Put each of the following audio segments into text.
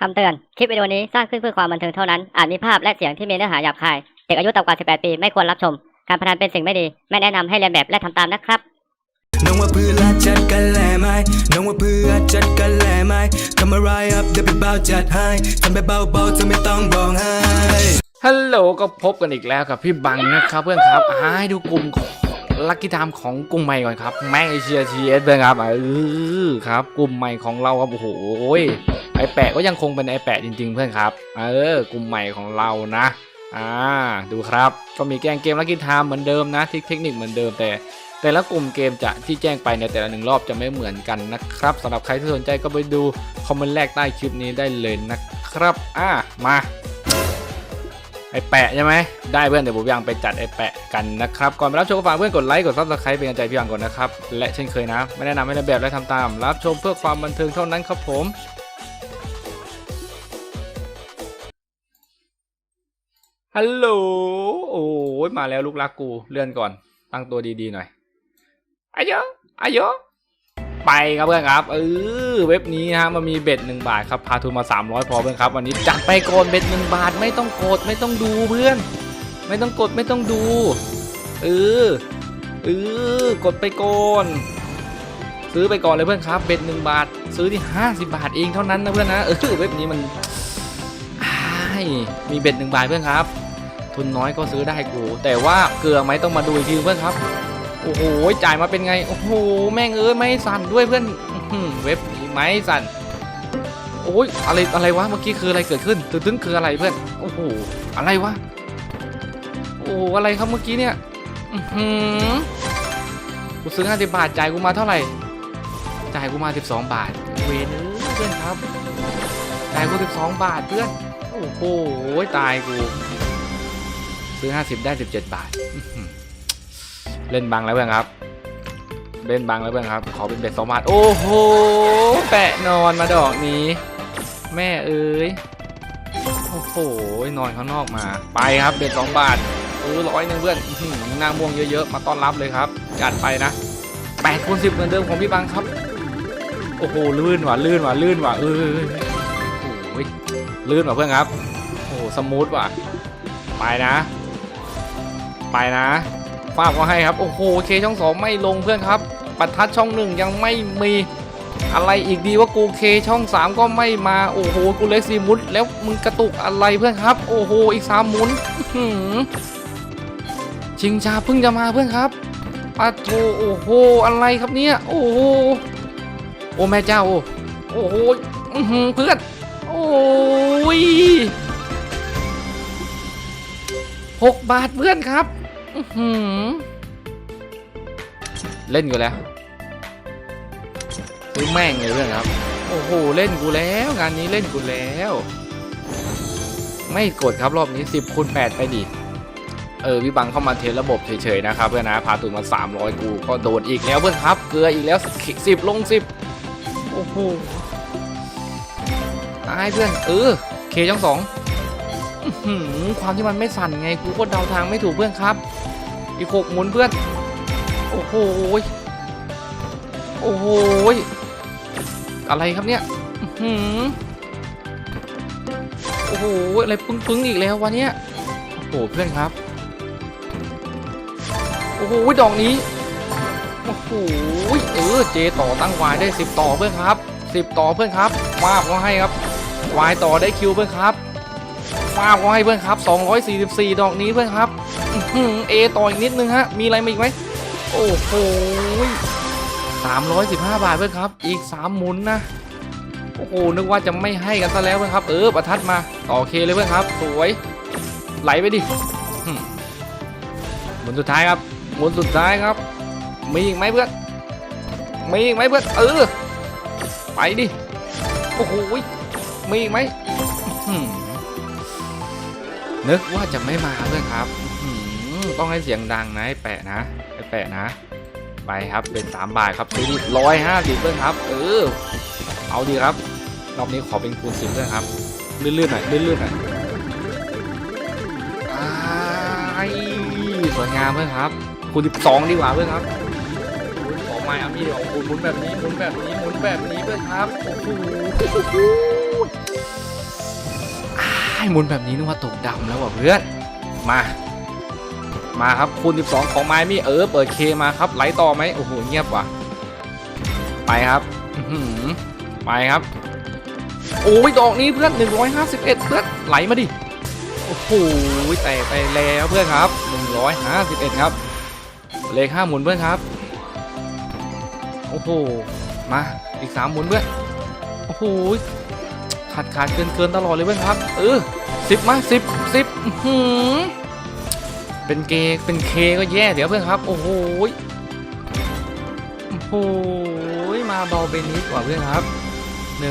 คำเตือน คลิปวิดีโอนี้สร้างขึ้นเพื่อความบันเทิงเท่านั้น อาจมีภาพและเสียงที่มีเนื้อหาหยาบคาย เด็กอายุต่ำกว่า 18 ปีไม่ควรรับชม การพนันเป็นสิ่งไม่ดี ไม่แนะนำให้เรียนแบบและทำตามนะครับ น้องว่าเพื่อจัดกันแหล่ไหมน้องว่าเพื่อจัดกันแหล่ไหมทำอะไรอัพเดี๋ยวไปเบาจัดให้ทำไปเบาๆจะไม่ต้องร้องไห้ ฮัลโหลก็พบกันอีกแล้วกับพี่บังนะครับเพื่อนครับอ่าให้ดูกลุ่ม ลักกี้ทามของกลุ่มใหม่ก่อนครับแม่งเอเชียทีเอสเพื่อนครับเออครับ กลุ่มใหม่ของเราครับโอ้โหไอแปะก็ยังคงเป็นไอแปะจริง ๆ เพื่อนครับ เออกลุ่มใหม่ของเรานะอ่าดูครับก็มีแกงเกมลักกี้ทามเหมือนเดิมนะเทคเทคนิคเหมือนเดิมแต่แต่ละกลุ่มเกมจะที่แจ้งไปในแต่ละหนึ่งรอบจะไม่เหมือนกันนะครับสำหรับใครที่สนใจก็ไปดูคอมเมนต์แรกใต้คลิปนี้ได้เลยนะครับ อ่ามา ไอแปะใช่ไหมได้เพื่อนเดี๋ยวผมยังไปจัดไอแปะกันนะครับ ก่อนไปรับชมก็ฝากเพื่อนกดไลค์กดซับสไครป์เป็นกำลังใจพี่ยังก่อนนะครับ และเช่นเคยนะ ไม่แนะนำให้ในแบบและทำตาม รับชมเพื่อความบันเทิงเท่านั้นครับผมฮัลโหลโอ้ยมาแล้วลูกรักกูเลื่อนก่อน ตั้งตัวดีๆหน่อยอายะอายะ ไปครับเพื่อนครับเออเว็บนี้ฮะมันมีเบ็ดหนึ่งบาทครับพาทุนมา 300 พอเพื่อนครับวันนี้จัดไปก่อนเบ็ดหนึ่งบาทไม่ต้องกดไม่ต้องดูเพื่อน ไม่ต้องกดไม่ต้องดูเออเออกดไปก่อนซื้อไปก่อนเลยเพื่อนครับ เบ็ดหนึ่งบาท ซื้อที่ 50 บาทเองเท่านั้นนะเพื่อนนะเออเว็บนี้มันอ้ายมีเบ็ดหนึ่งบาทเพื่อนครับ ทุนน้อยก็ซื้อได้กู แต่ว่าเกลือไหมต้องมาดูอีกทีเพื่อนครับ โอ้โหจ่ายมาเป็นไง โอ้โห แม่งเอ้ยไม่สั่นด้วยเพื่อนเว็บนี้ไม่สั่นโอ้ยอะไรอะไรวะเมื่อกี้คืออะไรเกิดขึ้นตึ้งคืออะไรเพื่อนโอ้โหอะไรวะโอ้อะไรครับเมื่อกี้เนี่ยอือกูซื้อ50บบาทจ่ายกูมาเท่าไหร่จ่ายกูมา12บาทเวนเอ้ยเพื่อนครับจ่ายกู12บาทเพื่อนโอ้โหตายกู ซื้อ50ได้17บาทอื้อหือ เล่นบังแล้วเพื่อนครับ เล่นบังแล้วเพื่อนครับ ขอเป็นเบ็ดสองบาทโอ้โห แปะนอนมาดอกนี้ แม่เอ้ย โอ้โห นอนข้างนอกมา ไปครับเบ็ดสองบาทซื้อร้อยหนึ่งเพื่อนหน้าม่วงเยอะๆ มาต้อนรับเลยครับจัดไปนะแปดคูณสิบเหมือนเดิมของพี่บังครับ โอ้โห ลื่นว่ะ ลื่นว่ะ ลื่นว่ะ เออโอ้โหลื่นว่ะเพื่อนครับ โอ้โห สมูทว่ะ ไปนะ ไปนะ ฟาบก็ให้ครับ โอ้โหเคช่องสองไม่ลงเพื่อนครับ ปัดทัดช่องหนึ่งยังไม่มีอะไรอีกดีว่ากูเคช่องสามก็ไม่มาโอ้โหกูเล็กซีมุดแล้วมึงกระตุกอะไรเพื่อนครับ โอ้โหอีกสามหมุนชิงชาเพิ่งจะมาเพื่อนครับปะโถโอ้โหอะไรครับเนี่ยโอ้โหโอ้แม่เจ้าโอ้โหเพื่อนโอ้ยหกบาทเพื่อนครับ หือเล่นกูแล้วซื้อแม่งเลยเพื่อนครับ โอ้โห เล่นกูแล้ว งานนี้เล่นกูแล้ว ไม่กดครับรอบนี้ 10คูณ8ไปดิ เออวิบังเข้ามาเทสระบบเฉยๆนะครับเพื่อนนะพาตุนมา 300 กูก็โดนอีกแล้วเพื่อนครับ เกลืออีกแล้ว 10 ลง 10 โอ้โห ตายเพื่อน เออ เคช่องสองอื้อหือ ความที่มันไม่สั่นไงกูก็เดาทางไม่ถูกเพื่อนครับ อีกหกหมุนเพื่อน โอ้โหโอ้โหอะไรครับเนี่ยโอ้โหอะไรปึ้งๆอีกแล้ววะเนี่ยโอ้โหเพื่อนครับ โอ้โหดอกนี้โอ้โหเออเจต่อตั้งวายได้ 10 ต่อเพื่อนครับ 10 ต่อเพื่อนครับวาบก็ให้ครับวายต่อได้คิวเพื่อนครับ ฟาบก็ให้เพื่อนครับ 244 ดอกนี้เพื่อนครับอือเอต่ออีกนิดนึงฮะ มีอะไรมาอีกไหมโอ้โห315 บาทเพื่อนครับ อีก 3 หมุนนะ โอ้โห นึกว่าจะไม่ให้กันซะแล้วเพื่อนครับ เออ ประทัดมา ต่อเคเลยเพื่อนครับ สวย ไหลไปดิ หมุนสุดท้ายครับ หมุนสุดท้ายครับ มีอีกไหมเพื่อน มีอีกไหมเพื่อน เออ ไปดิ โอ้โห มีอีกไหม นึกว่าจะไม่มาเพื่อนครับต้องให้เสียงดังนะไอ้แปะนะไอ้แปะนะ ไปครับเป็นสามบาทครับซื้อร้อยห้าสิบเพื่อนครับ เออ เอาดีครับรอบนี้ขอเป็นคูณสิบเพื่อนครับลื่นๆหน่อยลื่นๆหน่อยสวยงามเพื่อนครับคูณสิบสองดีกว่าเพื่อนครับขอไม้เอามีดของคุณหมุนแบบนี้หมุนแบบนี้หมุนแบบนี้เพื่อนครับโอ้โห หมุนแบบนี้นึกว่าตกดำแล้วว่ะเพื่อนมา มาครับคูณ12 ของไม้มี่เออเปิดเคมาครับไหลต่อไหมโอ้โหเงียบว่ะไปครับไปครับ โอ้ยดอกนี้เพื่อน 151 เพื่อนไหลมาดิโอ้โหแตกไปแล้วเพื่อนครับ 151 ครับ เลขห้าหมุนเพื่อนครับโอ้โหมาอีกสามหมุนเพื่อนโอ้โห ขาดขาดเกินเกินตลอดเลยเพื่อนครับ เออสิบมาสิบสิบหือเป็นเกเป็นเคก็แย่เดี๋ยวเพื่อนครับ โอ้โหโอ้โหมาเบาไปนิดกว่าเพื่อนครับ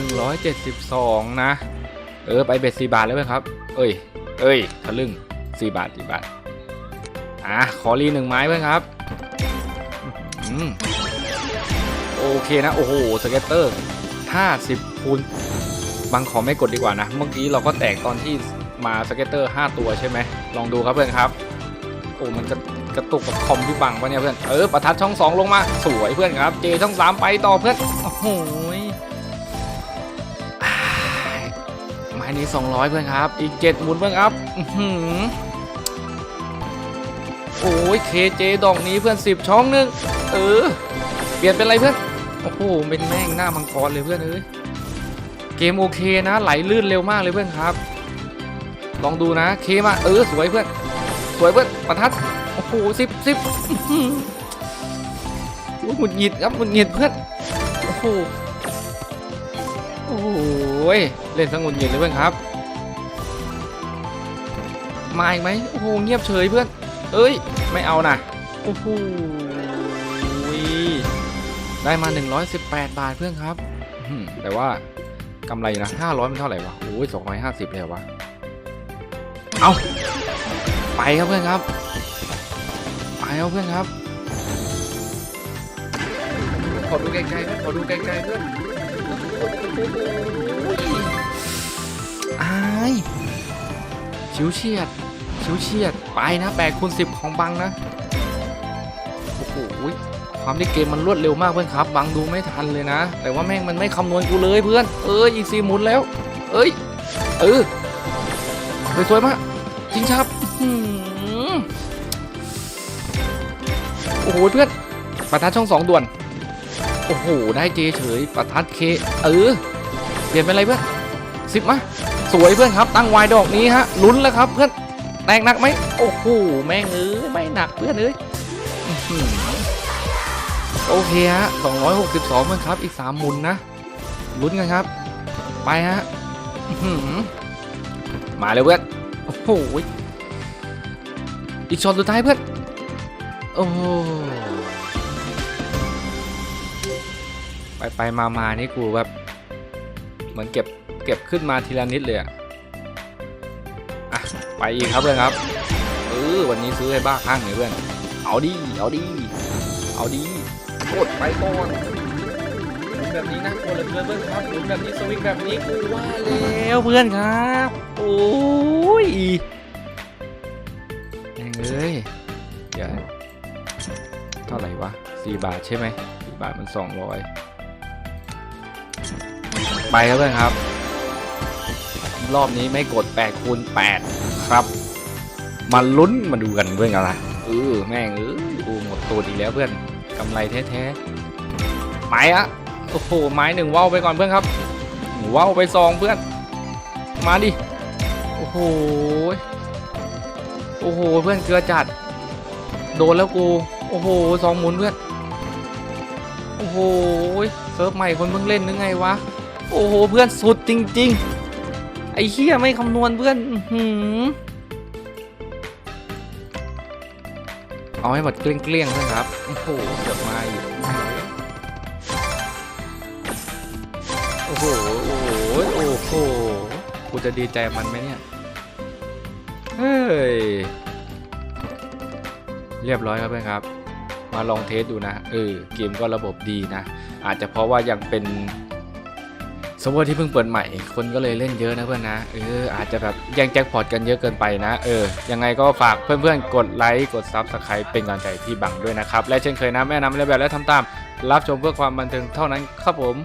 172นะ เออไปเบ็ด4บาทเลยเพื่อนครับ เอ้ย เอ้ยทะลึ่ง4บาท4บาทอะขอรีหนึ่งไม้เพื่อนครับอืมโอเคนะ โอ้โหสเก็ตเตอร์ถ้า10คูณ บางขอไม่กดดีกว่านะ เมื่อกี้เราก็แตกตอนที่มาสเก็ตเตอร์ 5 ตัวใช่ไหม ลองดูครับเพื่อนครับ โอ้มันกระกระตุกกับคอมที่บังปะเนี่ยเพื่อน เออประทัดช่อง 2 ลงมา สวยเพื่อนครับ เจช่อง 3 ไปต่อเพื่อน โอ้โหยอ่าไม้นี้ 200 เพื่อนครับ อีก 7 หมุนเพื่อนครับอือหือโอ้ยเคเจดอกนี้เพื่อนสิบช่องหนึง เออ เปลี่ยนเป็นอะไรเพื่อน โอ้โห เป็นแม่งหน้ามังกรเลยเพื่อนเอ้ย เกมโอเคนะไหลลื่นเร็วมากเลยเพื่อนครับ ลองดูนะเคมาเออสวยเพื่อน สวยเพื่อนประทัดโอ้โหสิบสิบอื้อหือโอ้หงุดหงิดครับหงุดหงิดเพื่อนโอ้โหโอ้โหเล่นสงุดหงิดเลยเพื่อนครับ มาอีกไหมโอ้โหเงียบเฉยเพื่อน เอ้ยไม่เอานะโอ้โหได้มา 118 บาทเพื่อนครับ แต่ว่า กำไรนะ500มันเท่าไหร่วะโอ้ย250เลยเหรอวะ เอาไปครับเพื่อนครับ ไปครับเพื่อนครับ ขอดูไกลๆเพื่อนขอดูไกลๆเพื่อนอายชิวเฉียดชิวเฉียด ไปนะแปดคูณสิบของบังนะโอ้โห ความที่เกมมันรวดเร็วมากเพื่อนครับบังดูไม่ทันเลยนะ แต่ว่าแม่งมันไม่คำนวณกูเลยเพื่อน เอ้ยอีกสี่หมุนแล้ว เอ้ย เออสวยมากจริงครับโอ้โหเพื่อนประทัดช่องสองด่วน โอ้โห ได้เจเฉยประทัดเค เออ เปลี่ยนเป็นอะไรเพื่อนสิบมาสวยเพื่อนครับ ตั้งวายดอกนี้ฮะลุ้นแล้วครับเพื่อนแตกหนักไหมโอ้โหแม่งเอ้ยไม่หนักเพื่อนเอ้ยอื้อหือ โอเคฮะ 262มันครับ อีก 3 หมุนนะ ลุ้นกันครับ ไปฮะมาเลยเพื่อน โอ้โห อีกช็อตสุดท้ายเพื่อน โอ้ไปไปมามานี่กูแบบ เหมือนเก็บเก็บขึ้นมาทีละนิดเลยอะอะ ไปอีกครับเพื่อนครับ เออวันนี้ซื้อให้บ้าข้างหน่อยเพื่อน เอาดิ เอาดิ เอาดิ กดไปก่อนแบบนี้นะกดเลยเพื่อนเพื่อนครับหมุนแบบนี้สวิงแบบนี้กูว่าแล้วเพื่อนครับ โอ้ยแม่งเอ้ยเดี๋ยวเท่าไหร่วะสี่บาทใช่ไหมสี่บาทมันสองร้อยไปครับเพื่อนครับ รอบนี้ไม่กด8คูณ8ครับ มาลุ้นมาดูกันเพื่อนกันละเออแม่งเออกูหมดตัวอีกแล้วเพื่อน กำไรแท้ๆไปอะโอ้โหไม้หนึ่งว่าวไปก่อนเพื่อนครับว่าวไปซองเพื่อน มาดิโอ้โหโอ้โหเพื่อนเกลือจัด โดนแล้วกูโอ้โหสองหมุนเพื่อนโอ้โหเซิร์ฟใหม่คนเพิ่งเล่นนึกไงวะโอ้โหเพื่อนสุดจริง ๆ ไอ้เหี้ยไม่คำนวณเพื่อนอื้อหือ เอาให้หมดเกลี้ยงๆเลยครับ โอ้โหเกือบมาอยู่โอ้โห โอ้โห โอ้โห กูจะดีใจมันไหมเนี่ย เฮ้ย เรียบร้อยครับเพื่อนครับ มาลองเทสดูนะ เออ เกมก็ระบบดีนะ อาจจะเพราะว่ายังเป็น เซิร์ฟเวอร์ที่เพิ่งเปิดใหม่ คนก็เลยเล่นเยอะนะเพื่อนนะเอออาจจะแบบแย่งแจ็คพอตกันเยอะเกินไปนะ เออ ยังไงก็ฝากเพื่อนๆ กดไลค์กดซับสไครป์เป็นกำลังใจพี่บังด้วยนะครับ และเช่นเคยนะแม่นำเล่นแบบและทำตาม รับชมเพื่อความบันเทิงเท่านั้นครับผม